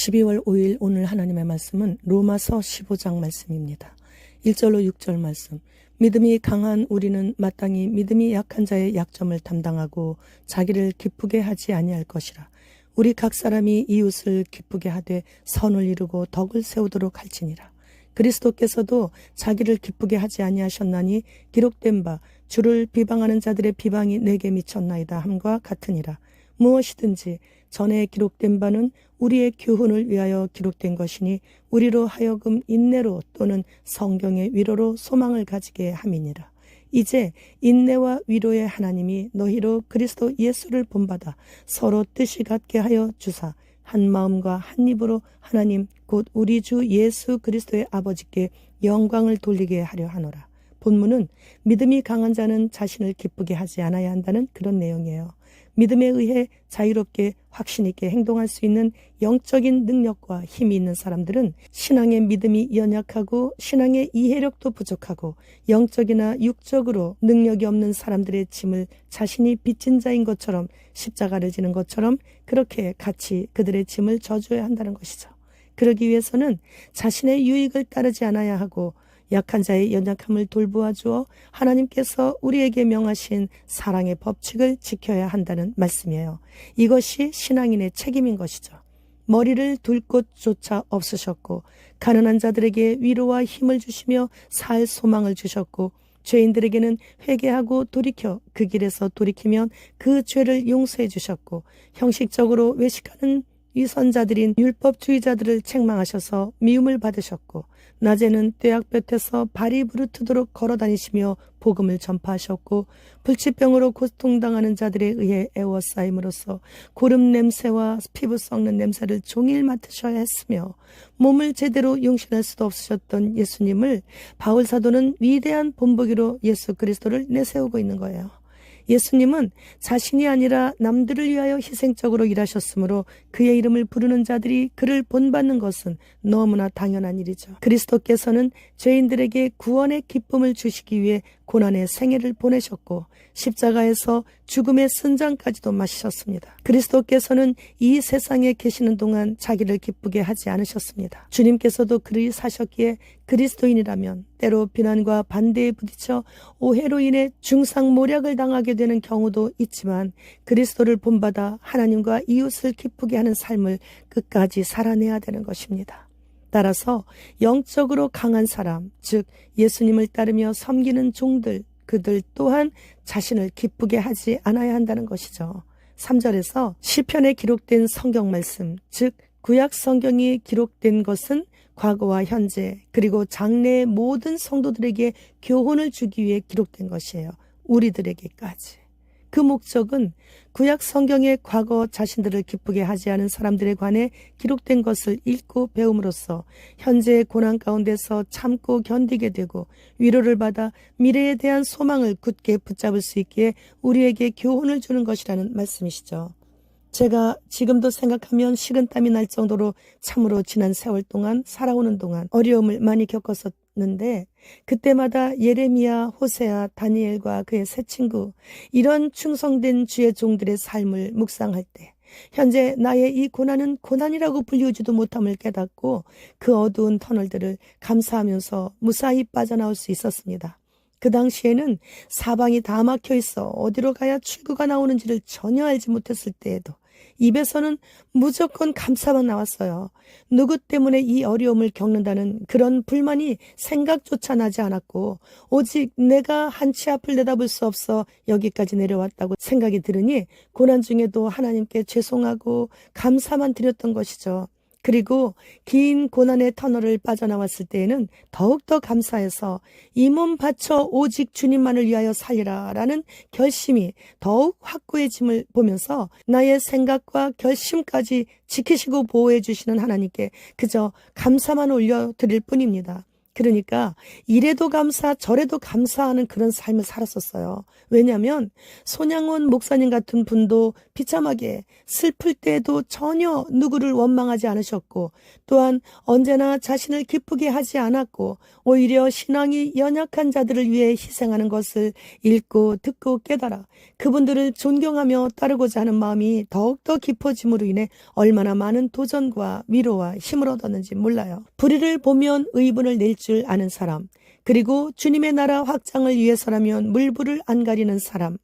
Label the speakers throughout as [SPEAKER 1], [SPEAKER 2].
[SPEAKER 1] 12월 5일 오늘 하나님의 말씀은 로마서 15장 말씀입니다. 1절로 6절 말씀. 믿음이 강한 우리는 마땅히 믿음이 약한 자의 약점을 담당하고 자기를 기쁘게 하지 아니할 것이라. 우리 각 사람이 이웃을 기쁘게 하되 선을 이루고 덕을 세우도록 할지니라. 그리스도께서도 자기를 기쁘게 하지 아니하셨나니 기록된 바 주를 비방하는 자들의 비방이 내게 미쳤나이다 함과 같으니라. 무엇이든지 전에 기록된 바는 우리의 교훈을 위하여 기록된 것이니 우리로 하여금 인내로 또는 성경의 위로로 소망을 가지게 함이니라. 이제 인내와 위로의 하나님이 너희로 그리스도 예수를 본받아 서로 뜻이 같게 하여 주사 한 마음과 한 입으로 하나님 곧 우리 주 예수 그리스도의 아버지께 영광을 돌리게 하려 하노라. 본문은 믿음이 강한 자는 자신을 기쁘게 하지 않아야 한다는 그런 내용이에요. 믿음에 의해 자유롭게 확신 있게 행동할 수 있는 영적인 능력과 힘이 있는 사람들은 신앙의 믿음이 연약하고 신앙의 이해력도 부족하고 영적이나 육적으로 능력이 없는 사람들의 짐을 자신이 빚진 자인 것처럼 십자가를 지는 것처럼 그렇게 같이 그들의 짐을 져줘야 한다는 것이죠. 그러기 위해서는 자신의 유익을 따르지 않아야 하고 약한 자의 연약함을 돌보아 주어 하나님께서 우리에게 명하신 사랑의 법칙을 지켜야 한다는 말씀이에요. 이것이 신앙인의 책임인 것이죠. 머리를 둘 곳조차 없으셨고 가난한 자들에게 위로와 힘을 주시며 살 소망을 주셨고 죄인들에게는 회개하고 돌이켜 그 길에서 돌이키면 그 죄를 용서해 주셨고 형식적으로 외식하는 위선자들인 율법주의자들을 책망하셔서 미움을 받으셨고 낮에는 떼약볕에서 발이 부르트도록 걸어다니시며 복음을 전파하셨고 불치병으로 고통당하는 자들에 의해 애워싸임으로써 고름 냄새와 피부 썩는 냄새를 종일 맡으셔야 했으며 몸을 제대로 용신할 수도 없으셨던 예수님을 바울 사도는 위대한 본보기로 예수 그리스도를 내세우고 있는 거예요. 예수님은 자신이 아니라 남들을 위하여 희생적으로 일하셨으므로 그의 이름을 부르는 자들이 그를 본받는 것은 너무나 당연한 일이죠. 그리스도께서는 죄인들에게 구원의 기쁨을 주시기 위해 고난의 생애를 보내셨고 십자가에서 죽음의 순장까지도 마시셨습니다. 그리스도께서는 이 세상에 계시는 동안 자기를 기쁘게 하지 않으셨습니다. 주님께서도 그리 사셨기에 그리스도인이라면 때로 비난과 반대에 부딪혀 오해로 인해 중상모략을 당하게 되는 경우도 있지만 그리스도를 본받아 하나님과 이웃을 기쁘게 하는 삶을 끝까지 살아내야 되는 것입니다. 따라서 영적으로 강한 사람, 즉 예수님을 따르며 섬기는 종들, 그들 또한 자신을 기쁘게 하지 않아야 한다는 것이죠. 3절에서 시편에 기록된 성경 말씀, 즉 구약 성경이 기록된 것은 과거와 현재 그리고 장래의 모든 성도들에게 교훈을 주기 위해 기록된 것이에요. 우리들에게까지. 그 목적은 구약 성경의 과거 자신들을 기쁘게 하지 않은 사람들에 관해 기록된 것을 읽고 배움으로써 현재의 고난 가운데서 참고 견디게 되고 위로를 받아 미래에 대한 소망을 굳게 붙잡을 수 있기에 우리에게 교훈을 주는 것이라는 말씀이시죠. 제가 지금도 생각하면 식은땀이 날 정도로 참으로 지난 세월 동안 살아오는 동안 어려움을 많이 겪었었 는데 그때마다 예레미야, 호세아, 다니엘과 그의 세 친구 이런 충성된 주의 종들의 삶을 묵상할 때 현재 나의 이 고난은 고난이라고 불리우지도 못함을 깨닫고 그 어두운 터널들을 감사하면서 무사히 빠져나올 수 있었습니다. 그 당시에는 사방이 다 막혀 있어 어디로 가야 출구가 나오는지를 전혀 알지 못했을 때에도 입에서는 무조건 감사만 나왔어요. 누구 때문에 이 어려움을 겪는다는 그런 불만이 생각조차 나지 않았고, 오직 내가 한치 앞을 내다볼 수 없어 여기까지 내려왔다고 생각이 들으니, 고난 중에도 하나님께 죄송하고 감사만 드렸던 것이죠. 그리고 긴 고난의 터널을 빠져나왔을 때에는 더욱더 감사해서 이 몸 바쳐 오직 주님만을 위하여 살리라 라는 결심이 더욱 확고해짐을 보면서 나의 생각과 결심까지 지키시고 보호해 주시는 하나님께 그저 감사만 올려드릴 뿐입니다. 그러니까 이래도 감사 저래도 감사하는 그런 삶을 살았었어요. 왜냐하면 손양원 목사님 같은 분도 비참하게 슬플 때에도 전혀 누구를 원망하지 않으셨고 또한 언제나 자신을 기쁘게 하지 않았고 오히려 신앙이 연약한 자들을 위해 희생하는 것을 읽고 듣고 깨달아 그분들을 존경하며 따르고자 하는 마음이 더욱더 깊어짐으로 인해 얼마나 많은 도전과 위로와 힘을 얻었는지 몰라요. 불의를 보면 의분을 낼줄 아는 사람, 그리고 주님의 나라 확장을 위해서라면 물불을 안 가리는 사람,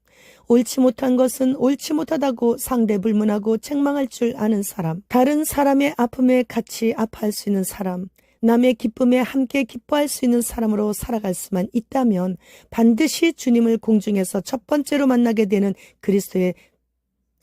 [SPEAKER 1] 옳지 못한 것은 옳지 못하다고 상대 불문하고 책망할 줄 아는 사람, 다른 사람의 아픔에 같이 아파할 수 있는 사람, 남의 기쁨에 함께 기뻐할 수 있는 사람으로 살아갈 수만 있다면 반드시 주님을 공중에서 첫 번째로 만나게 되는 그리스도의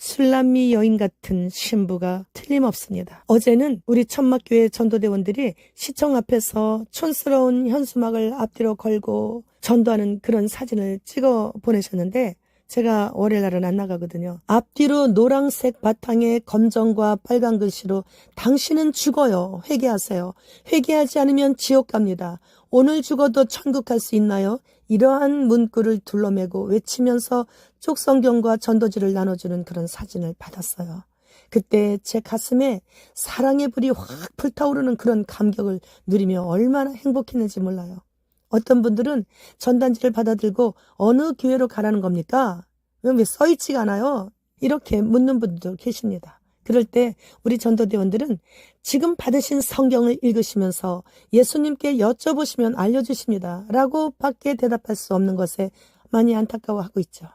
[SPEAKER 1] 술람미 여인 같은 신부가 틀림없습니다. 어제는 우리 천막교회 전도대원들이 시청 앞에서 촌스러운 현수막을 앞뒤로 걸고 전도하는 그런 사진을 찍어 보내셨는데 제가 월요일날은 안 나가거든요. 앞뒤로 노란색 바탕에 검정과 빨간 글씨로 당신은 죽어요. 회개하세요. 회개하지 않으면 지옥 갑니다. 오늘 죽어도 천국 갈 수 있나요? 이러한 문구를 둘러매고 외치면서 쪽성경과 전도지를 나눠주는 그런 사진을 받았어요. 그때 제 가슴에 사랑의 불이 확 불타오르는 그런 감격을 누리며 얼마나 행복했는지 몰라요. 어떤 분들은 전단지를 받아들고 어느 교회로 가라는 겁니까? 왜 써있지가 않아요? 이렇게 묻는 분들도 계십니다. 그럴 때 우리 전도대원들은 지금 받으신 성경을 읽으시면서 예수님께 여쭤보시면 알려주십니다. 라고 밖에 대답할 수 없는 것에 많이 안타까워하고 있죠.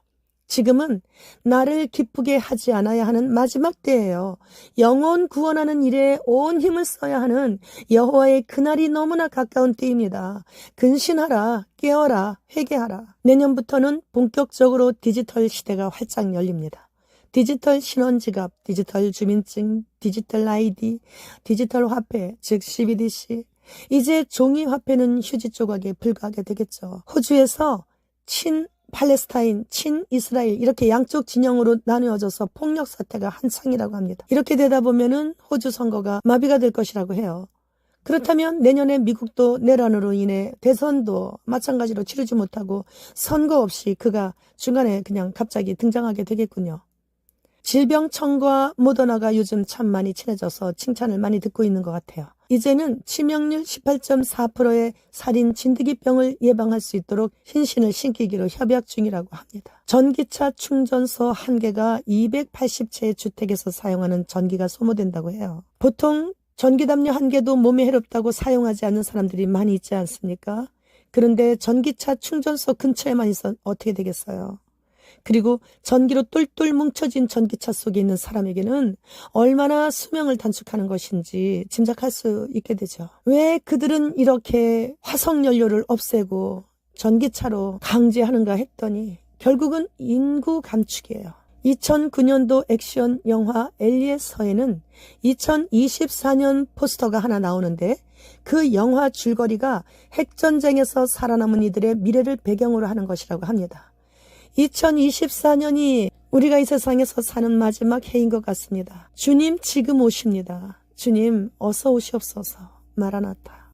[SPEAKER 1] 지금은 나를 기쁘게 하지 않아야 하는 마지막 때예요. 영혼 구원하는 일에 온 힘을 써야 하는 여호와의 그날이 너무나 가까운 때입니다. 근신하라, 깨어라, 회개하라. 내년부터는 본격적으로 디지털 시대가 활짝 열립니다. 디지털 신원지갑, 디지털 주민증, 디지털 아이디, 디지털 화폐, 즉 CBDC. 이제 종이 화폐는 휴지 조각에 불과하게 되겠죠. 호주에서 친 팔레스타인, 친 이스라엘 이렇게 양쪽 진영으로 나누어져서 폭력 사태가 한창이라고 합니다. 이렇게 되다 보면은 호주 선거가 마비가 될 것이라고 해요. 그렇다면 내년에 미국도 내란으로 인해 대선도 마찬가지로 치르지 못하고 선거 없이 그가 중간에 그냥 갑자기 등장하게 되겠군요. 질병청과 모더나가 요즘 참 많이 친해져서 칭찬을 많이 듣고 있는 것 같아요. 이제는 치명률 18.4%의 살인 진드기병을 예방할 수 있도록 흰신을 신기기로 협약 중이라고 합니다. 전기차 충전소 한 개가 280채의 주택에서 사용하는 전기가 소모된다고 해요. 보통 전기담요 한 개도 몸에 해롭다고 사용하지 않는 사람들이 많이 있지 않습니까? 그런데 전기차 충전소 근처에만 있어 어떻게 되겠어요? 그리고 전기로 똘똘 뭉쳐진 전기차 속에 있는 사람에게는 얼마나 수명을 단축하는 것인지 짐작할 수 있게 되죠. 왜 그들은 이렇게 화석연료를 없애고 전기차로 강제하는가 했더니 결국은 인구 감축이에요. 2009년도 액션 영화 엘리의 서에는 2024년 포스터가 하나 나오는데 그 영화 줄거리가 핵전쟁에서 살아남은 이들의 미래를 배경으로 하는 것이라고 합니다. 2024년이 우리가 이 세상에서 사는 마지막 해인 것 같습니다. 주님 지금 오십니다. 주님 어서 오시옵소서. 마라나타.